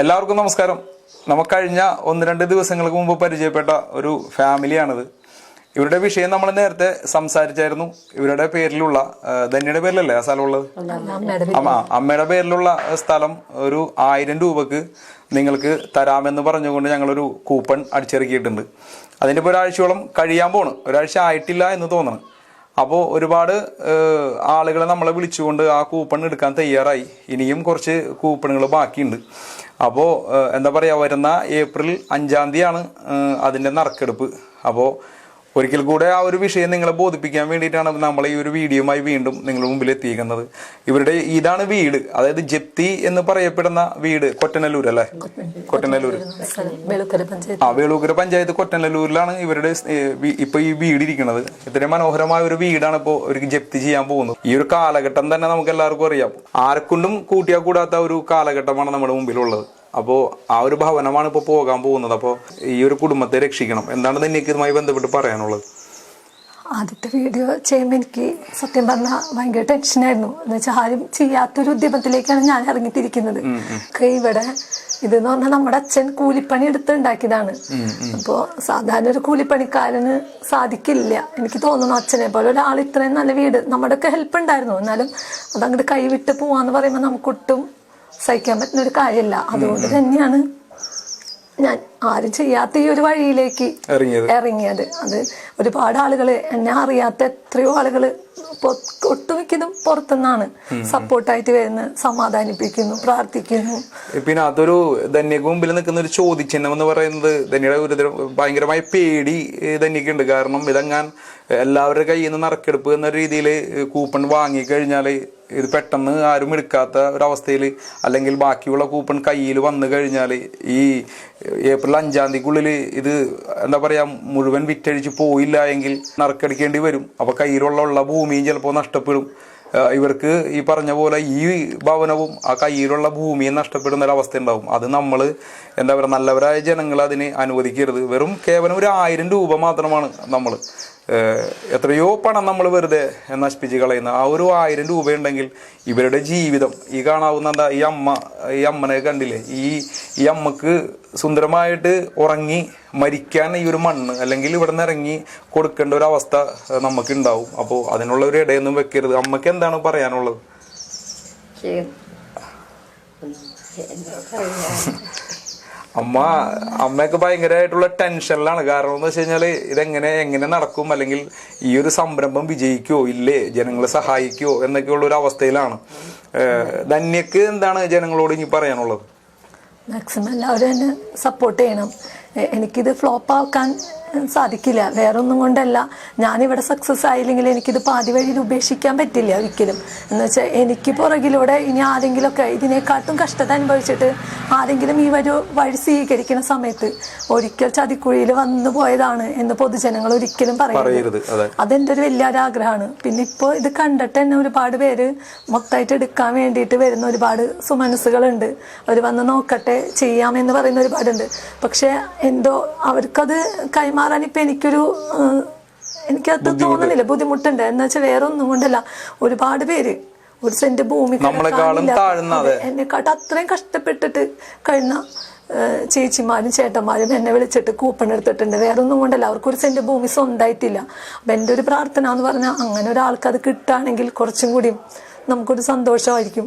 എല്ലാവർക്കും നമസ്കാരം. നമുക്ക് കഴിഞ്ഞ ഒന്ന് രണ്ട് ദിവസങ്ങൾക്ക് മുമ്പ് പരിചയപ്പെട്ട ഒരു ഫാമിലിയാണിത്. ഇവരുടെ വിഷയം നമ്മൾ നേരത്തെ സംസാരിച്ചായിരുന്നു. ഇവരുടെ പേരിലുള്ള ധന്യയുടെ പേരിലല്ലേ ആ സ്ഥലം ഉള്ളത് അമ്മ അമ്മയുടെ പേരിലുള്ള സ്ഥലം ഒരു ആയിരം രൂപക്ക് നിങ്ങൾക്ക് തരാമെന്ന് പറഞ്ഞുകൊണ്ട് ഞങ്ങളൊരു കൂപ്പൺ അടിച്ചിറക്കിയിട്ടുണ്ട്. അതിന്റെ ഇപ്പോൾ ഒരാഴ്ചയോളം കഴിയാൻ പോണ്. ഒരാഴ്ച ആയിട്ടില്ല എന്ന് തോന്നണം. അപ്പോൾ ഒരുപാട് ആളുകളെ നമ്മളെ വിളിച്ചുകൊണ്ട് ആ കൂപ്പൺ എടുക്കാൻ തയ്യാറായി. ഇനിയും കുറച്ച് കൂപ്പണുകൾ ബാക്കിയുണ്ട്. അപ്പോൾ എന്താ പറയുക വരുന്ന ഏപ്രിൽ അഞ്ചാം തീയതിയാണ് അതിന്റെ നറുക്കെടുപ്പ്. അപ്പോൾ ഒരിക്കൽ കൂടെ ആ ഒരു വിഷയം നിങ്ങളെ ബോധിപ്പിക്കാൻ വേണ്ടിയിട്ടാണ് നമ്മൾ ഈ ഒരു വീഡിയോയുമായി വീണ്ടും നിങ്ങളുടെ മുമ്പിൽ എത്തിയിരിക്കുന്നത്. ഇവരുടെ ഇതാണ് വീട്. അതായത് ജപ്തി എന്ന് പറയപ്പെടുന്ന വീട് കൊറ്റനല്ലൂർ അല്ലേ? കൊറ്റനല്ലൂർ. ആ വേളൂക്കര പഞ്ചായത്ത് കൊറ്റനല്ലൂരിലാണ് ഇവരുടെ ഇപ്പൊ ഈ വീട് ഇരിക്കുന്നത് ഇത്രയും മനോഹരമായ ഒരു വീടാണ് ഇപ്പോൾ ഒരു ജപ്തി ചെയ്യാൻ പോകുന്നത്. ഈ ഒരു കാലഘട്ടം തന്നെ നമുക്ക് എല്ലാവർക്കും അറിയാം. ആർക്കൊണ്ടും കൂട്ടിയാൽ കൂടാത്ത ഒരു കാലഘട്ടമാണ് നമ്മുടെ മുമ്പിലുള്ളത്. അപ്പോൾ ആ ഒരു ഭവനമാണ് ഇപ്പോൾ പോകാൻ പോകുന്നത്. അപ്പോൾ ഈ ഒരു കുടുംബത്തെ രക്ഷിക്കണം. എന്താണ് എനിക്ക് ഇതുമായി ബന്ധപ്പെട്ട് പറയാനുള്ളത്? ആദ്യത്തെ വീഡിയോ ചെയ്യുമ്പോൾ എനിക്ക് സത്യം പറഞ്ഞാൽ ഭയങ്കര ടെൻഷനായിരുന്നു എന്ന് വെച്ചാൽ ആരും ചെയ്യാത്തൊരു ഉദ്യമത്തിലേക്കാണ് ഞാൻ ഇറങ്ങിത്തിരിക്കുന്നത്. ഇവിടെ ഇതെന്ന് പറഞ്ഞാൽ നമ്മുടെ അച്ഛൻ കൂലിപ്പണി എടുത്ത് ഉണ്ടാക്കിയതാണ്. അപ്പോൾ സാധാരണ ഒരു കൂലിപ്പണിക്കാരന് സാധിക്കില്ല. എനിക്ക് തോന്നുന്നു അച്ഛനെ പോലെ ഒരാൾ ഇത്രയും നല്ല വീട് നമ്മുടെയൊക്കെ ഹെൽപ്പ് ഉണ്ടായിരുന്നു. എന്നാലും അതങ്ങോട്ട് കൈവിട്ട് പോവാന്ന് പറയുമ്പോൾ നമുക്കൊട്ടും സഹിക്കാൻ പറ്റുന്ന ഒരു കാര്യമല്ല അതുകൊണ്ട് തന്നെയാണ് ഞാൻ ആരും ചെയ്യാത്ത ഈ ഒരു വഴിയിലേക്ക് ഇറങ്ങിയത്. അത് ഒരുപാട് ആളുകൾ എന്നെ അറിയാത്ത എത്രയോ ആളുകൾ ഒട്ടുമിക്കതും പുറത്തുനിന്നാണ് സപ്പോർട്ടായിട്ട് വരുന്നത്. സമാധാനിപ്പിക്കുന്നു പ്രാർത്ഥിക്കുന്നു. പിന്നെ അതൊരു ധന്യക്ക് മുമ്പിൽ നിൽക്കുന്ന ഒരു ചോദ്യചിഹ്നം എന്ന് പറയുന്നത് ധന്യയുടെ ഒരു ഭയങ്കരമായ പേടി ധന്യക്കുണ്ട്. കാരണം ഇതെങ്ങാൻ എല്ലാവരുടെ കയ്യിൽ നിന്ന് നറുക്കെടുപ്പ് എന്ന രീതിയിൽ കൂപ്പൺ വാങ്ങിക്കഴിഞ്ഞാൽ ഇത് പെട്ടെന്ന് ആരും എടുക്കാത്ത ഒരവസ്ഥയിൽ അല്ലെങ്കിൽ ബാക്കിയുള്ള കൂപ്പൺ കയ്യിൽ വന്നു കഴിഞ്ഞാൽ ഈ ഏപ്രിൽ അഞ്ചാം തീയതിക്കുള്ളിൽ ഇത് എന്താ പറയുക മുഴുവൻ വിറ്റഴിച്ച് പോയില്ല എങ്കിൽ നറുക്കടിക്കേണ്ടി വരും. അപ്പോൾ കയ്യിലുള്ള ഉള്ള ഭൂമിയും ചിലപ്പോൾ നഷ്ടപ്പെടും. ഇവർക്ക് ഈ പറഞ്ഞ പോലെ ഈ ഭവനവും ആ കയ്യിലുള്ള ഭൂമിയും നഷ്ടപ്പെടുന്ന ഒരു അവസ്ഥ ഉണ്ടാവും. അത് നമ്മൾ എന്താ പറയുക നല്ലവരായ ജനങ്ങൾ അതിനെ അനുവദിക്കരുത്. വെറും കേവലം ഒരു ആയിരം രൂപ മാത്രമാണ് നമ്മൾ എത്രയോ പണം നമ്മൾ വെറുതെ നശിപ്പിച്ച് കളയുന്ന ആ ഒരു ആയിരം രൂപയുണ്ടെങ്കിൽ ഇവരുടെ ജീവിതം ഈ കാണാവുന്ന എന്താ ഈ അമ്മ ഈ അമ്മനെ കണ്ടില്ലേ? ഈ ഈ അമ്മയ്ക്ക് സുന്ദരമായിട്ട് ഉറങ്ങി മരിക്കാൻ ഈ ഒരു മണ്ണ് അല്ലെങ്കിൽ ഇവിടെ നിന്ന് ഇറങ്ങി കൊടുക്കേണ്ട ഒരു അവസ്ഥ നമുക്ക് ഉണ്ടാവും അപ്പോൾ അതിനുള്ള ഒരു ഇടയൊന്നും വെക്കരുത്. അമ്മയ്ക്ക് എന്താണ് പറയാനുള്ളത്? അമ്മ അമ്മയൊക്കെ ഭയങ്കരമായിട്ടുള്ള ടെൻഷനിലാണ്. കാരണം എന്ന് വെച്ച് കഴിഞ്ഞാൽ ഇതെങ്ങനെ എങ്ങനെ നടക്കും? അല്ലെങ്കിൽ ഈ ഒരു സംരംഭം വിജയിക്കുമോ ഇല്ലേ? ജനങ്ങളെ സഹായിക്കുമോ എന്നൊക്കെയുള്ള ഒരു അവസ്ഥയിലാണ്. ധന്യക്ക് എന്താണ് ജനങ്ങളോട് ഇനി പറയാനുള്ളത്? മാക്സിമം എല്ലാവരും എന്നെ സപ്പോർട്ട് ചെയ്യണം. എനിക്കിത് ഫ്ലോപ്പ് ആക്കാൻ സാധിക്കില്ല. വേറൊന്നും കൊണ്ടല്ല. ഞാനിവിടെ സക്സസ് ആയില്ലെങ്കിൽ എനിക്കിത് പാതി വഴിയിൽ ഉപേക്ഷിക്കാൻ പറ്റില്ല ഒരിക്കലും. എന്ന് വെച്ചാൽ എനിക്ക് പുറകിലൂടെ ഇനി ആരെങ്കിലുമൊക്കെ ഇതിനെക്കാട്ടും കഷ്ടത അനുഭവിച്ചിട്ട് ആരെങ്കിലും ഈ ഒരു വഴി സ്വീകരിക്കുന്ന സമയത്ത് ഒരിക്കൽ ചതിക്കുഴിയിൽ വന്നു പോയതാണ് എന്ന് പൊതുജനങ്ങൾ ഒരിക്കലും പറയരുത് അതെന്റെ ഒരു വലിയൊരു ആഗ്രഹമാണ് പിന്നെ ഇപ്പോൾ ഇത് കണ്ടിട്ട് തന്നെ ഒരുപാട് പേര് മൊത്തമായിട്ട് എടുക്കാൻ വേണ്ടിയിട്ട് വരുന്ന ഒരുപാട് സുമനസ്സുകളുണ്ട്. അവർ വന്ന് നോക്കട്ടെ ചെയ്യാമെന്ന് പറയുന്ന ഒരുപാടുണ്ട്. പക്ഷെ എന്തോ അവർക്കത് കൈമാറാൻ ഇപ്പൊ എനിക്കൊരു എനിക്കത് തോന്നുന്നില്ല ബുദ്ധിമുട്ടുണ്ട്. എന്ന് വെച്ചാൽ വേറെ ഒന്നും കൊണ്ടല്ല. ഒരുപാട് പേര് ഒരു സെന്റ് ഭൂമി എന്നെക്കാട്ടും അത്രയും കഷ്ടപ്പെട്ടിട്ട് കഴിഞ്ഞ ചേച്ചിമാരും ചേട്ടന്മാരും എന്നെ വിളിച്ചിട്ട് കൂപ്പൺ എടുത്തിട്ടുണ്ട്. വേറെ ഒന്നും കൊണ്ടല്ല. അവർക്ക് ഒരു സെന്റ് ഭൂമി സ്വന്തമായിട്ടില്ല അപ്പൊ എന്റെ ഒരു പ്രാർത്ഥന എന്ന് പറഞ്ഞാൽ അങ്ങനെ ഒരാൾക്ക് അത് കിട്ടുകയാണെങ്കിൽ കുറച്ചും കൂടി നമുക്കൊരു സന്തോഷമായിരിക്കും.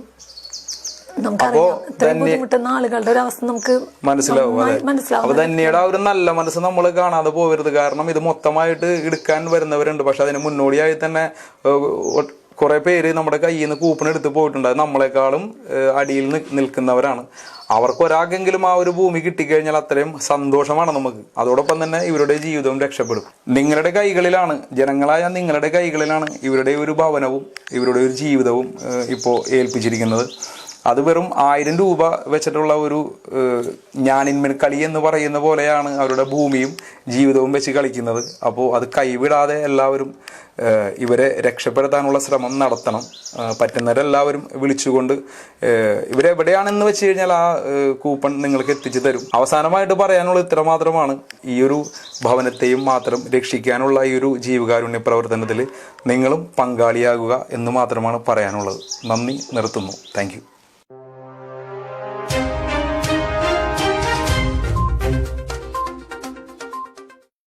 നമുക്കറിയാം. ഇത്രയും ബുദ്ധിമുട്ടുന്ന ആളുകളുടെ ഒരു അവസ്ഥ നമുക്ക് മനസ്സിലാവും അപ്പൊ ആ ഒരു നല്ല മനസ്സ് നമ്മൾ കാണാതെ പോകരുത് കാരണം ഇത് മൊത്തമായിട്ട് എടുക്കാൻ വരുന്നവരുണ്ട്. പക്ഷെ അതിന് മുന്നോടിയായി തന്നെ കുറെ പേര് നമ്മുടെ കയ്യിൽ നിന്ന് കൂപ്പൺ എടുത്ത് പോയിട്ടുണ്ട്. അത് നമ്മളെക്കാളും അടിയിൽ നിൽക്കുന്നവരാണ്. അവർക്ക് ഒരാൾക്കെങ്കിലും ആ ഒരു ഭൂമി കിട്ടിക്കഴിഞ്ഞാൽ അത്രയും സന്തോഷമാണ് നമുക്ക്. അതോടൊപ്പം തന്നെ ഇവരുടെ ജീവിതവും രക്ഷപ്പെടും. നിങ്ങളുടെ കൈകളിലാണ് ജനങ്ങളായ നിങ്ങളുടെ കൈകളിലാണ് ഇവരുടെ ഒരു ഭവനവും ഇവരുടെ ഒരു ജീവിതവും ഇപ്പോൾ ഏൽപ്പിച്ചിരിക്കുന്നത്. അത് വെറും ആയിരം രൂപ വെച്ചിട്ടുള്ള ഒരു ഏഹ്, ഞാനിന്മൻ കളി എന്ന് പറയുന്ന പോലെയാണ് അവരുടെ ഭൂമിയും ജീവിതവും വെച്ച് കളിക്കുന്നത്. അപ്പോൾ അത് കൈവിടാതെ എല്ലാവരും ഇവരെ രക്ഷപ്പെടുത്താനുള്ള ശ്രമം നടത്തണം. പറ്റുന്നവരെല്ലാവരും വിളിച്ചുകൊണ്ട് ഇവരെവിടെയാണെന്ന് വെച്ച് കഴിഞ്ഞാൽ ആ കൂപ്പൺ നിങ്ങൾക്ക് എത്തിച്ചു തരും. അവസാനമായിട്ട് പറയാനുള്ള ഇത്ര മാത്രമാണ്. ഈ ഒരു ഭവനത്തെയും മാത്രം രക്ഷിക്കാനുള്ള ഈ ഒരു ജീവകാരുണ്യ പ്രവർത്തനത്തിൽ നിങ്ങളും പങ്കാളിയാകുക എന്ന് മാത്രമാണ് പറയാനുള്ളത്. നന്ദി നിർത്തുന്നു. താങ്ക്